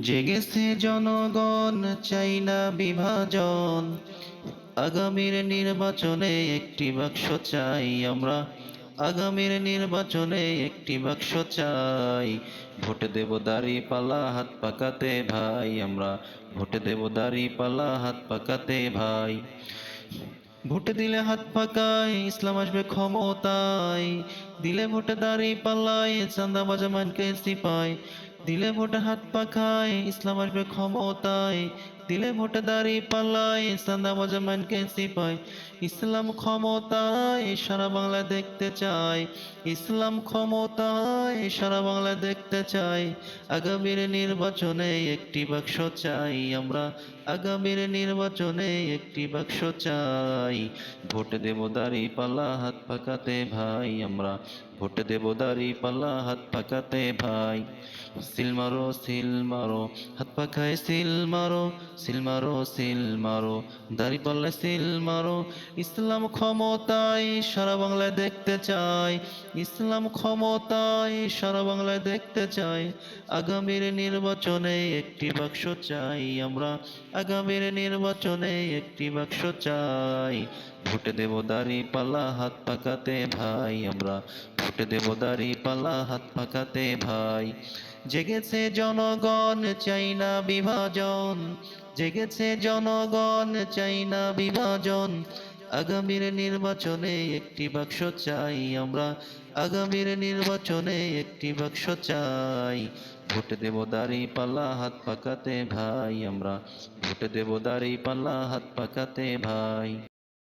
জেগেছে জনগণ, চাই না বিভাজন। আগামীর নির্বাচনে একটি বাক্স চাই আমরা। আগামীর নির্বাচনে একটি বাক্স চাই। ভোট দেব দাড়ি পালা হাত পাকাতে ভাই। আমরা ভোট দেব দাড়ি পালা হাত পাকাতে ভাই। ভোট দিলে হাত পাকায়, ইসলাম আসবে ক্ষমতায়। দিলে ভোট দাঁড়ি পাল্লায় চান্দা বাজা মানকে সিপাই দিলে ভোট হাত পাখায়, ইসলাম আসবে ক্ষমতায়। দিলে ভোট দাঁড়ি পাল্লায় চান্দা বাজা মানকে সিপাই ইসলাম ক্ষমতায়, সারা বাংলা দেখতে চাই ইসলাম ক্ষমতায়, সারা বাংলা দেখতে চাই আগামীর নির্বাচনে একটি বাক্স চাই, আমরা আগামীর নির্বাচনে একটি বাক্স চাই। ভোট দেব দাঁড়ি পাল্লা, হাত পাকাতে ভাই, আমরা ভোট দেব দাঁড়ি পাল্লা, হাত পাকাতে ভাই। সিল মারো সিল মারো হাত পাখায় সিল মারো সিল মারো সিল মারো দাড়ি পাল্লায় সিল মারো ইসলাম ক্ষমতায় সারা বাংলায় দেখতে চাই ইসলাম ক্ষমতায় সারা বাংলায় দেখতে চাই, আগামীর নির্বাচনে একটি বাক্স চাই, আমরা আগামীর নির্বাচনে একটি বাক্স চাই, ভোট দেব দাড়ি পাল্লা হাত পাকাতে ভাই, আমরা ভোট দেব দাড়ি পাল্লা হাত পাকাতে ভাই। জেগেছে জনগণ, চাই না বিভাজন। জেগেছে জনগণ, চাই না বিভাজন। আগামীর নির্বাচনে একটি বাক্স চাই আমরা। আগামীর নির্বাচনে একটি বাক্স চাই। ভোট দেব দাড়ি পাল্লা, হাত পাকাতে ভাই আমরা। ভোট দেব দাড়ি পাল্লা, হাত পাকাতে ভাই।